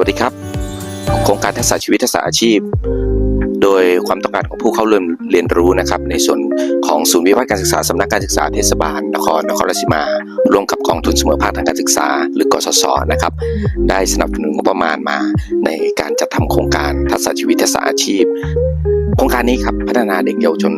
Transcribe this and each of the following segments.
สวัสดีครับ โครงการทักษะชีวิตทักษะอาชีพ โดยความต้องการของผู้เข้าเรียนเรียนรู้นะครับ ในส่วนของศูนย์วิวัฒน์การศึกษาสำนักการศึกษาเทศบาล นครนครราชสีมาร่วมกับกองทุนเสมอภาคทางการศึกษา หรือกสศนะครับ ได้สนับสนุนงบประมาณมาในการจัดทำโครงการทักษะชีวิตทักษะอาชีพ โครงการนี้ครับพัฒนาเด็กเยาวชน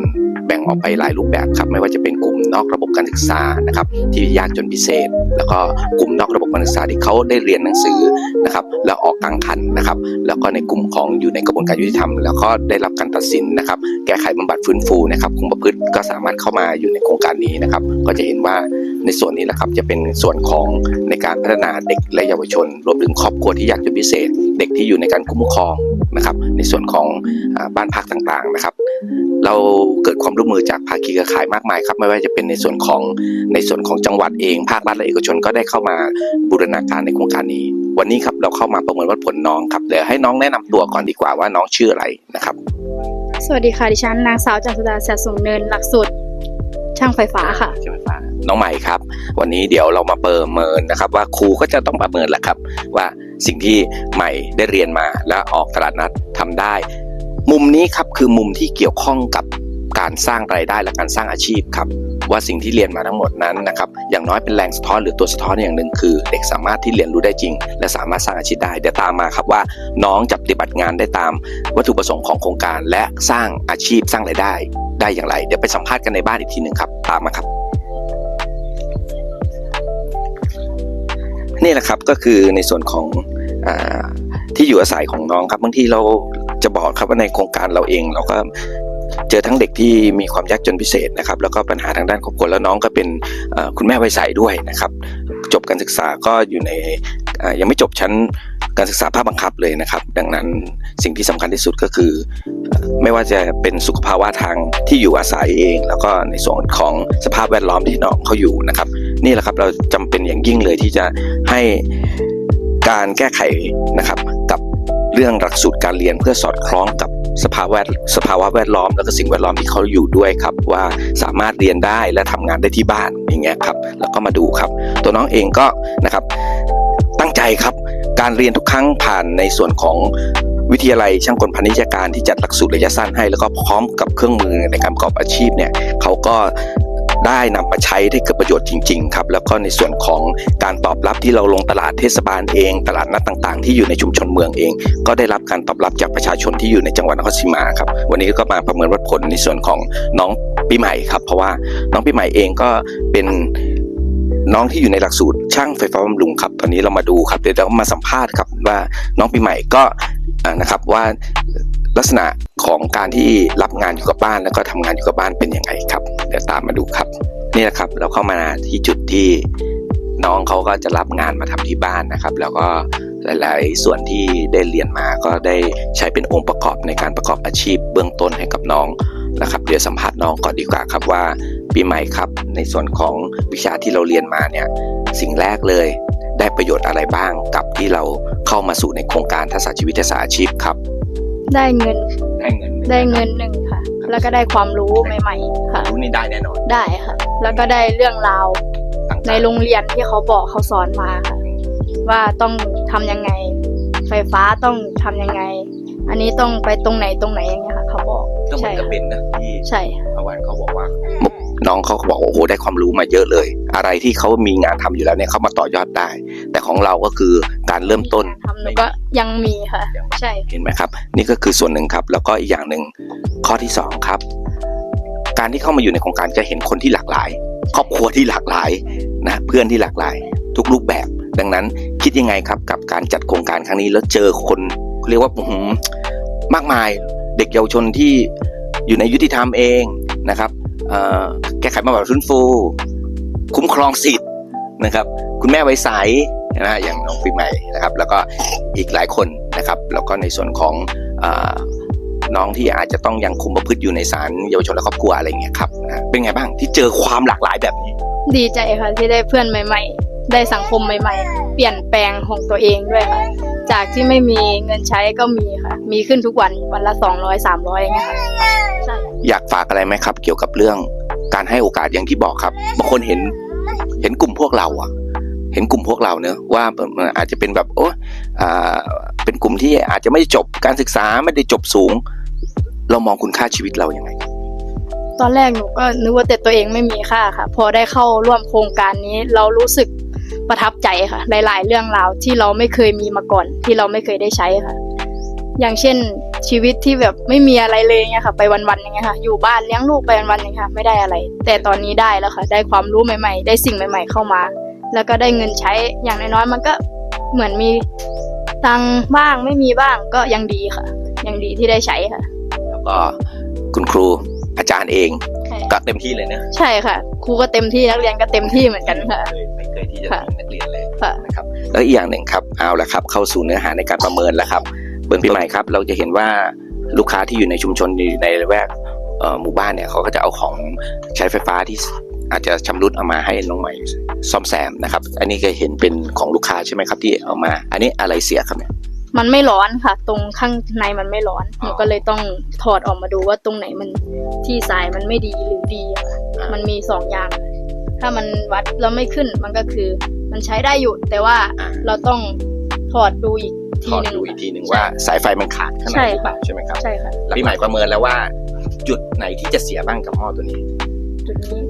แบ่งออกไปหลายรูปแบบครับไม่ว่าจะเป็นกลุ่มนอกระบบการศึกษานะครับที่ยากจนพิเศษ แล้วก็กลุ่มนอกระบบการศึกษาที่เขาได้เรียนหนังสือนะครับแล้วออกกลางคันนะครับ แล้วก็ในกลุ่มของอยู่ในกระบวนการยุติธรรม แล้วก็ได้รับการตัดสินนะครับ แก้ไขบำบัดฟื้นฟูนะครับคุมประพฤติก็สามารถเข้ามาอยู่ในโครงการนี้นะครับ ก็จะเห็นว่าในส่วนนี้แหละครับจะเป็นส่วนของในการพัฒนาเด็กและเยาวชน รวมถึงครอบครัวที่ยากจนพิเศษ เด็กที่อยู่ในการคุ้มครองนะครับ ในส่วนของอ่าบ้านพักต่างๆนะครับ เราเกิดความร่วมมือจากภาคีเครือข่ายมากมายครับไม่ว่าจะเป็นในส่วนของในส่วนของจังหวัดเอง ภาครัฐและเอกชนก็ได้เข้ามาบูรณาการในโครงการนี้ วันนี้ครับเราเข้ามาประเมินวัดผลน้องครับเดี๋ยวให้น้องแนะนำตัวก่อนดีกว่าว่าน้องชื่ออะไรนะครับ สวัสดีค่ะดิฉันนางสาวจันทดาแสนสูงเนินหลักสูตรช่างไฟฟ้าค่ะใช่ไหมฟ้าน้องใหม่ครับ วันนี้เดี๋ยวเรามาประเมินนะครับ ว่าครูก็จะต้องประเมินแหละครับ ว่า สิ่งที่ใหม่ได้เรียนมาและออกตลาดนัดทำได้ มุมนี้ครับคือมุมที่เกี่ยวข้องกับการสร้างรายได้และการสร้างอาชีพครับว่าสิ่งที่เรียนมาทั้งหมดนั้นนะครับอย่างน้อยเป็นแรงสะท้อนหรือตัวสะท้อนอย่างหนึ่งคือ เด็กสามารถที่เรียนรู้ได้จริง และสามารถสร้างอาชีพได้เดี๋ยวตามมาครับว่าน้องจะปฏิบัติงานได้ตาม วัตถุประสงค์ของโครงการและสร้างอาชีพสร้างรายได้ ได้อย่างไร เดี๋ยวไปสัมภาษณ์กันในบ้านอีกทีหนึ่งครับตามมาครับ นี่แหละครับก็คือในส่วนของอที่อยู่อาศัยของน้องครับบางทีเราจะบอกครับว่าในโครงการเราเองเราก็เจอทั้งเด็กที่มีความยากจนพิเศษนะครับแล้วก็ปัญหาทางด้านครอบครัวแล้วน้องก็เป็นคุณแม่วัยใสด้วยนะครับ จบการศึกษาก็อยู่ในยังไม่จบชั้น การศึกษาภาคบังคับเลยนะครับ ดังนั้นสิ่งที่สำคัญที่สุดก็คือ ไม่ว่าจะเป็นสุขภาวะทางที่อยู่อาศัยเอง แล้วก็ในส่วนของสภาพแวดล้อมที่น้องเขาอยู่นะครับ นี่แหละครับเราจำเป็นอย่างยิ่งเลยที่จะให้การแก้ไขนะครับกับเรื่องหลักสูตรการเรียนเพื่อสอดคล้องกับสภาวะแวดสภาวะแวดล้อม แล้วก็สิ่งแวดล้อมที่เขาอยู่ด้วยครับว่าสามารถเรียนได้และทำงานได้ที่บ้านอย่างเงี้ยครับแล้วก็มาดูครับ ตัวน้องเองก็นะครับตั้งใจครับ การเรียนทุกครั้งผ่านในส่วนของวิทยาลัยช่างกลพาณิชยการที่จัดหลักสูตรระยะสั้นให้ แล้วก็พร้อมกับเครื่องมือในการประกอบอาชีพเนี่ยเขาก็ได้นำมาใช้ได้เกิดประโยชน์จริงๆครับแล้วก็ในส่วนของการตอบรับที่เราลงตลาดเทศบาลเอง ตลาดนัดต่างๆ ที่อยู่ในชุมชนเมืองเอง ก็ได้รับการตอบรับจากประชาชนที่อยู่ในจังหวัดนครศรีมาครับวันนี้ก็มาประเมินวัดผลในส่วนของน้องปีใหม่ครับเพราะว่าน้องปีใหม่เองก็เป็น น้องที่อยู่ในหลักสูตรช่างไฟฟ้าบำรุงครับ ตอนนี้เรามาดูครับเดี๋ยวเรามาสัมภาษณ์ครับว่าน้องปีใหม่ก็นะครับว่าลักษณะของการที่รับงานอยู่กับบ้านแล้วก็ทำงานอยู่กับบ้านเป็นยังไงครับ เดี๋ยวตามมาดูครับ นี่แหละครับเราเข้ามาที่จุดที่น้องเขาก็จะรับงานมาทำที่บ้านนะครับ แล้วก็หลาย ๆ ส่วนที่ได้เรียนมาก็ได้ใช้เป็นองค์ประกอบในการประกอบอาชีพเบื้องต้นให้กับน้องนะครับ เดี๋ยวสัมภาษณ์น้องก่อนดีกว่าครับว่า ปีใหม่ครับ ในส่วนของวิชาที่เราเรียนมาเนี่ยสิ่งแรกเลย ได้ประโยชน์อะไรบ้างกับที่เราเข้ามาสู่ในโครงการทักษะชีวิตทักษะอาชีพครับ ได้เงินได้เงินได้เงินหนึ่งค่ะ แล้วก็ได้ความรู้ใหม่ ๆ ค่ะ รู้นี่ได้แน่นอน ได้ค่ะ แล้วก็ได้เรื่องราวต่างๆ ในโรงเรียนที่เขาบอกเขาสอนมาค่ะ ว่าต้องทำยังไง ไฟฟ้าต้องทำยังไง อันนี้ต้องไปตรงไหนตรงไหนอย่างเงี้ยค่ะ เขาบอกก็เหมืใช่อนกับค่ะเป็นนะที่ใช่ค่ะ เมื่อวานเขาบอกว่า น้องเขาก็บอกว่าโอ้โหได้ความรู้มาเยอะเลย อะไรที่เขามีงานทำอยู่แล้วเนี่ยเขามาต่อยอดได้ แต่ของเราก็คือการเริ่มต้นทำหนูก็ยังมีค่ะ ใช่เห็นไหมครับ นี่ก็คือส่วนหนึ่งครับ แล้วก็อีกอย่างหนึ่งข้อที่สองครับ การที่เข้ามาอยู่ในโครงการจะเห็นคนที่หลากหลาย ครอบครัวที่หลากหลายนะเพื่อนที่หลากหลาย ทุกรูปแบบ ดังนั้นคิดยังไงครับกับการจัดโครงการครั้งนี้แล้วเจอคนเรียกว่าอื้อหือมากมายเด็กเยาวชนที่อยู่ในยุติธรรมเองนะครับเอ่อ แก้ไขบำบัดฟื้นฟู คุ้มครองสิทธิ์นะครับ คุณแม่ไว้ใสนะฮะอย่างน้องปีใหม่นะครับ แล้วก็อีกหลายคนนะครับ แล้วก็ในส่วนของอน้องที่อาจจะต้องยังคุมประพฤติอยู่ในศาลเยาวชนและครอบครัวอะไรเงี้ยครับนะเป็นไงบ้างที่เจอความหลากหลายแบบนี้ ดีใจค่ะที่ได้เพื่อนใหม่ ๆ ได้สังคมใหม่ ๆ เปลี่ยนแปลงของตัวเองด้วยค่ะ จากที่ไม่มีเงินใช้ก็มีค่ะ มีขึ้นทุกวันวันละสองร้อยสามร้อยอย่างเงี้ยค่ะใช่อยากฝากอะไรไหมครับ เกี่ยวกับเรื่องการให้โอกาสอย่างที่บอกครับบางคนเห็นเห็นกลุ่มพวกเราอะเห็นกลุ่มพวกเราเนอะว่าเอ่ออาจจะเป็นแบบโอ้อ่าเป็นกลุ่มที่อาจจะไม่ได้จบการศึกษาไม่ได้จบสูง เรามองคุณค่าชีวิตเราอย่างไง ตอนแรกหนูก็นึกว่าแต่ตัวเองไม่มีค่าค่ะ พอได้เข้าร่วมโครงการนี้ เรารู้สึก ประทับใจค่ะ หลาย ๆ เรื่องราวที่เราไม่เคยมีมาก่อน ที่เราไม่เคยได้ใช้ค่ะ อย่างเช่นชีวิตที่แบบไม่มีอะไรเลยเงี้ยค่ะ ไปวันๆอย่างเงี้ยค่ะ อยู่บ้านเลี้ยงลูกไปวันๆอย่างเงี้ยค่ะ ไม่ได้อะไร แต่ตอนนี้ได้แล้วค่ะ ได้ความรู้ใหม่ ๆ ได้สิ่งใหม่ ๆ เข้ามา แล้วก็ได้เงินใช้อย่างน้อยๆมันก็เหมือนมีตังค์บ้างไม่มีบ้างก็ยังดีค่ะ ยังดีที่ได้ใช้ค่ะ แล้วก็คุณครูอาจารย์เองก็เต็มที่เลยเนอะใช่ค่ะ ครูก็เต็มที่นักเรียนก็เต็มที่เหมือนกันค่ะไม่ เคยไม่เคยที่จะค่ะทิ้งนักเรียนเลยค่ะนะครับแล้วอีกอย่างหนึ่งครับเอาละครับ เข้าสู่เนื้อหาในการประเมินแล้วครับเบื้องต้นปีใหม่ครับ เราจะเห็นว่าลูกค้าที่อยู่ในชุมชนอยู่ในละแวกเอ่อหมู่บ้านเนี่ยเขาก็จะเอาของใช้ไฟฟ้าที่อาจจะชำรุดเอามาให้น้องใหม่ซ่อมแซมนะครับ อันนี้ก็เห็นเป็นของลูกค้าใช่ไหมครับ ที่เอามา อันนี้อะไรเสียครับเนี่ยมันไม่ร้อนค่ะ ตรงข้างในมันไม่ร้อนอ๋อหนูก็เลยต้องถอดออกมาดูว่าตรงไหนมันที่สายมันไม่ดีหรือดีค่ะอ่ามัมันมีสองอย่าง ถ้ามันวัดแล้วไม่ขึ้นมันก็คือ มันใช้ได้อยู่ แต่ว่าอ่าเราต้องถอดดูอีกถทีอดหนึ่งดูอีกทีหนึ่งว่าสายไฟมันขาดข้างในใช่ หรือเปค่ะล่าใช่ไหมครับใช่ค่ะแล้วพี่ใหม่ประเมินแล้วว่า จุดไหนที่จะเสียบ้างกับหม้อตัวนี้ จุดนี้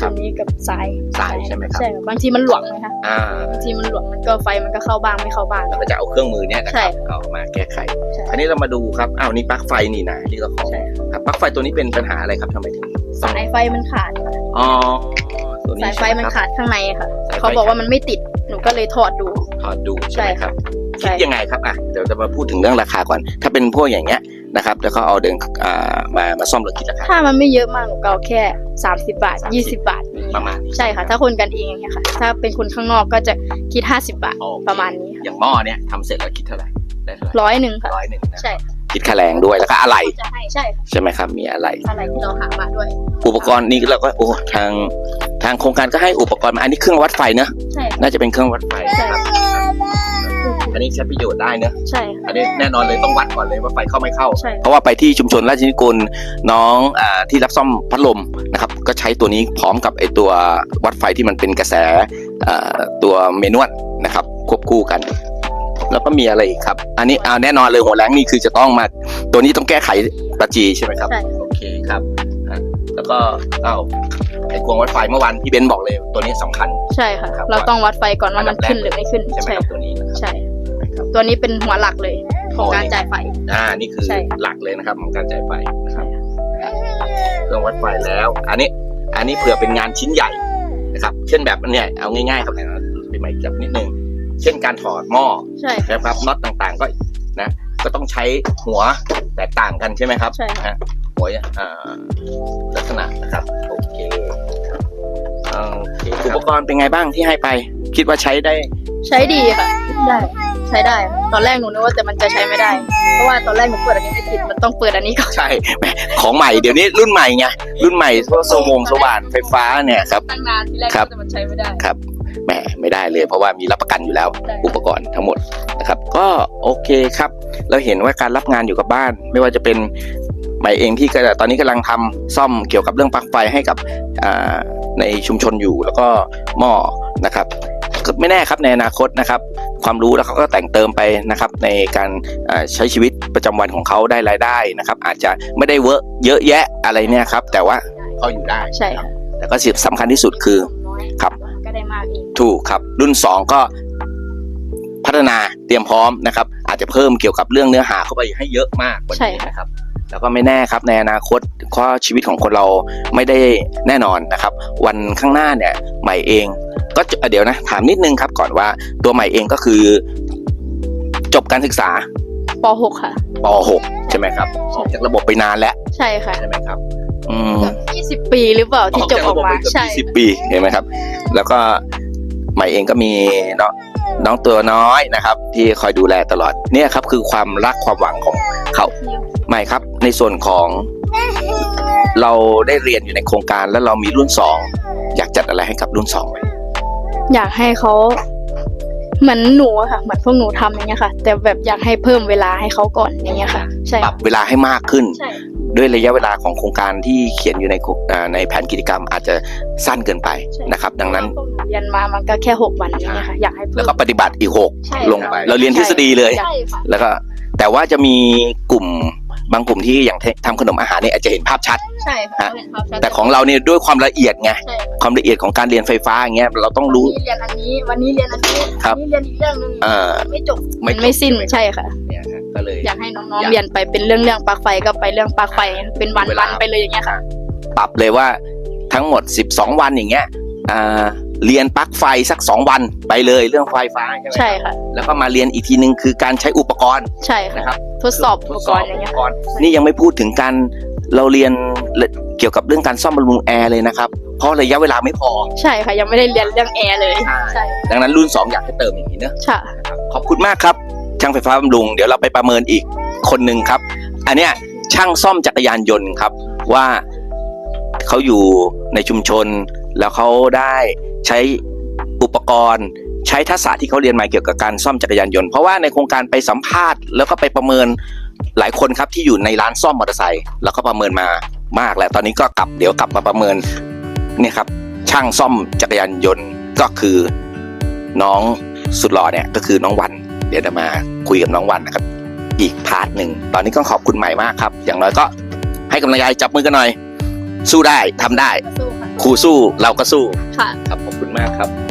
ครัจุบดนี้กับสายสายใช่ไหมครับ ใช่ค่ะบางทีมันหลวมไหมคะอ่าบางทีมันหลวมมันก็ไฟมันก็เข้าบ้างไม่เข้าบ้าง เราก็จะเอาเครื่องมือเนี่ยนะใช่ครับเอามาแก้ไข ใช่ อันนี้เรามาดูครับ อ้าวนี่ปลั๊กไฟนี่นะที่เราขอใช่ ครับปลั๊กไฟตัวนี้เป็นปัญหาอะไรครับทำไมถึงสายไฟมันขาดค่ะอ๋อ ตัวนี้สายไฟมันใช่หครับขาดข้างในค่ะสายไฟเขาบอกว่ามันไม่ติด หนูก็เลยถอดดู ถอดดูใช่ไหมครับใช่คิดยังไงครับอะ เดี๋ยวจะมาพูดถึงเรื่องราคาก่อน ถ้าเป็นพวกอย่างเงี้ยนะครับ แล้วก็เอาเดินอ่ามา มาซ่อมรถคิดราคา ถ้ามันไม่เยอะมากหนูก็เอาแค่ 30 บาท30 20 บาทอย่างเงี้ยประมาณนี้ใช่ค่ะ ถ้าคนกันเองอย่างเงี้ยค่ะ ถ้าเป็นคนข้างนอกก็จะคิด 50 บาทโอเคประมาณนี้ค่ะอย่างหม้อเนี่ยทำเสร็จแล้วคิดเท่าไหร่ได้เท่าไหร่ร้อยหนึ่งค่ะร้อยหนึ่งนะใช่ค่ะคิดค่าแรงด้วยแล้วก็อะไรจะให้ใช่ค่ะใช่ไหมครับมีอะไรอะไรที่เราหามาด้วย อุปกรณ์นี้เราก็โอ้ทาง ทางโครงการก็ให้อุปกรณ์มา อันนี้เครื่องวัดไฟเนอะใช่ค่ะน่าจะเป็นเครื่องวัดไฟใช่นะครับอันนี้ใช้ประโยชน์ได้เนอะใช่ค่ะอันนี้แน่นอนเลยต้องวัดก่อนเลยว่าไฟเข้าไม่เข้า ใช่ เพราะว่าไปที่ชุมชนราชนิกุลน้องอาที่รับซ่อมพัดลมนะครับ ก็ใช้ตัวนี้พร้อมกับไอตัววัดไฟที่มันเป็นกระแสอ่าตัวเมนวลนะครับ ควบคู่กัน แล้วก็มีอะไรอีกครับ อันนี้อ่าแน่นอนเลยหัวแรงนี่คือจะต้องมา ตัวนี้ต้องแก้ไขประจีใช่ไหมครับ ใช่ โอเคครับอะแล้วก็เอ้า ไอ้กวงวัดไฟเมื่อวานพี่เบนซ์บอกเลยตัวนี้สำคัญ ใช่ค่ะ ครับ เราต้องวัดไฟก่อนว่ามันอันดับแรกขึ้นหรือไม่ขึ้น ใช่ไหมใช่ครับตัวนี้นะครับใช่ นะครับ ตัวนี้เป็นหัวหลักเลยของการจ่ายไฟ อ่านี่คือใช่ หลักเลยนะครับของการจ่ายไฟนะครับเครื่องวัดไฟแล้ว อันนี้อันนี้เผื่อเป็นงานชิ้นใหญ่นะครับ เช่นแบบเนี่ยเอาง่ายๆครับเนี่ยไปใหม่จับนิดนึงเช่นการถอดหม้อใช่ค่ะ นะครับน็อตต่างๆก็นะก็ต้องใช้หัวแตกต่างกันใช่ไหมครับใช่ค่ะ ฮะหัวอ่าลักษณะนะครับโอเคโอเคอุป กรณ์เป็นไงบ้างที่ให้ไป คิดว่าใช้ได้ ใช้ดีค่ะ ได้ ใช้ได้ค่ะตอนแรกหนูนึกว่าแต่มันจะใช้ไม่ได้ เพราะว่าตอนแรกหนูเปิดอันนี้ไม่ติด มันต้องเปิดอันนี้ก่อน ใช่แหมของใหม่เดี๋ยวนี้รุ่นใหม่ไงรุ่นใหม่พวกโซวงสว่านไฟฟ้าเนี่ยครับ ตั้งนานทีแรกครับ แต่มันใช้ไม่ได้ ครับแหมไม่ได้เลยเพราะว่ามีรับประกันอยู่แล้วได้อุปกรณ์ทั้งหมดนะครับ ก็โอเคครับ เราเห็นว่าการรับงานอยู่กับบ้าน ไม่ว่าจะเป็นใหม่เองที่ก็ตอนนี้กำลังทำซ่อมเกี่ยวกับเรื่องปลั๊กไฟให้กับอ่า ในชุมชนอยู่แล้วก็หม้อนะครับก็ไม่แน่ครับในอนาคตนะครับความรู้แล้วเขาก็แต่งเติมไปนะครับในการอ่าใช้ชีวิตประจำวันของเขาได้รายได้นะครับ อาจจะไม่ได้เวอร์เยอะแยะอะไรเนี่ยครับ แต่ว่าเขาอยู่ได้ใช่ค่ะแต่ก็สิ่งสำคัญที่สุดคือน้อยครับก็ได้มากอีกถูกครับรุ่น 2 ก็พัฒนาเตรียมพร้อมนะครับ อาจจะเพิ่มเกี่ยวกับเรื่องเนื้อหาเข้าไปให้เยอะมากกว่าใช่นี้ค่ะนะครับ แล้วก็ไม่แน่ครับในอนาคตข้อชีวิตของคนเราไม่ได้แน่นอนนะครับ วันข้างหน้าเนี่ยใหม่เอง ก็จะเดี๋ยวนะถามนิดนึงครับก่อนว่าตัวใหม่เองก็คือ จบการศึกษาป .6 ค่ะป .6 ใช่ไหมครับออกจากระบบไปนานแล้วใช่ค่ะใช่ไหมครับ อืมยี่สิบปีหรือเปล่าที่จบออกมาเกือบใช่ยี่สิบปีเห็นไหมครับ แล้วก็ใหม่เองก็มีน้องน้องตัวน้อยนะครับ ที่คอยดูแลตลอดเนี่ยครับคือความรักความหวังของเขา ใหม่ครับ ในส่วนของ เราได้เรียนอยู่ในโครงการแล้วเรามีรุ่นสองอยากจัดอะไรให้กับรุ่นสองไหมอยากให้เขาเหมือนหนูอะค่ะ เหมือนพวกหนูทำอย่างเงี้ยค่ะ แต่แบบอยากให้เพิ่มเวลาให้เขาก่อนอย่างเงี้ยค่ะ ใช่ปรับเวลาให้มากขึ้น ใช่ ด้วยระยะเวลาของโครงการที่เขียนอยู่ในโคอ่าในแผนกิจกรรมอาจจะสั้นเกินไปนะครับ ดังนั้น พวกหนูเรียนมามันก็แค่หกวันอย่างเงี้ยค่ะ อยากให้เพิ่แล้วม ก็ปฏิบัติอีกหกใช่ลงไปค่ะเราเรียนทฤษฎีเลย ใช่ค่ะ แล้วก็แต่ว่าจะมีกลุ่ม บางกลุ่มที่อย่างทำขนมอาหารเนี่ยอาจจะเห็นภาพชัด ใช่ค่ะฮะเห็นภาพชัดแต่ของเราเนี่ยด้วยความละเอียดไงใช่ค่ะความละเอียดของการเรียนไฟฟ้าอย่างเงี้ยเราต้องรู้วันนี้เรียนอันนี้ วันนี้เรียนอันนี้ครับวันนี้เรียนอีกเรื่องหนึงเอ่อไม่จบไม่มันไม่สิ้นใช่ค่ะเนี่ยฮะก็เลยอยากให้น้องอยากๆเรียนไปเป็นเรื่องเรื่องปลั๊กไฟก็ไปเรื่องปลั๊กไฟเป็นวันเววัลานไปเลยอย่างเงี้ยค่ะ ปรับเลยว่าทั้งหมด 12 วันอย่างเงี้ยอ่าเรียนปลั๊กไฟสัก 2 วันไปเลยเรื่องไฟฟ้าใช่ไหมใช่ค่ะแล้วก็มาเรียนอีกทีนึงคือการใช้อุปกรณ์ใช่ค่ะนะครับ ทดสอบอุปกรณ์อย่างเงี้ยทดสบปกณ์นี่ยังไม่พูดถึงการเราเรียนเกี่ยวกับเรื่องการซ่อมบำรุงแอร์เลยนะครับ เพราะระยะเวลาไม่พอ ใช่ค่ะ ยังไม่ได้เรียนเรื่องแอร์เลยใช่ดังนั้นรุ่น 2 อยากให้เติมอย่างนี้เนอะค่ะขอบคุณมากครับ ช่างไฟฟ้าบำรุง เดี๋ยวเราไปประเมินอีกคนหนึ่งครับ อันเนี้ยช่างซ่อมจักรยานยนต์ครับ ว่าเขาอยู่ในชุมชน แล้วเขาได้ใช้อุปกรณ์ ใช้ทักษะที่เขาเรียนมาเกี่ยวกับการซ่อมจักรยานยนต์เพราะว่าในโครงการไปสัมภาษณ์แล้วก็ไปประเมินหลายคนครับที่อยู่ในร้านซ่อมมอเตอร์ไซค์แล้วก็ประเมินมามากแล้วตอนนี้ก็กลับเดี๋ยวกลับมาประเมินเนี่ยครับช่างซ่อมจักรยานยนต์ก็คือน้องสุดหล่อเนี่ยก็คือน้องวัน เดี๋ยวจะมาคุยกับน้องวันนะครับ อีกพาร์ทหนึ่งตอนนี้ก็ขอบคุณใหม่มากครับ อย่างน้อยก็ให้กำลังใจจับมือกันหน่อย สู้ได้ทำได้สู้ค่ะครูสู้เราก็สู้ค่ะครับขอบคุณมากครับ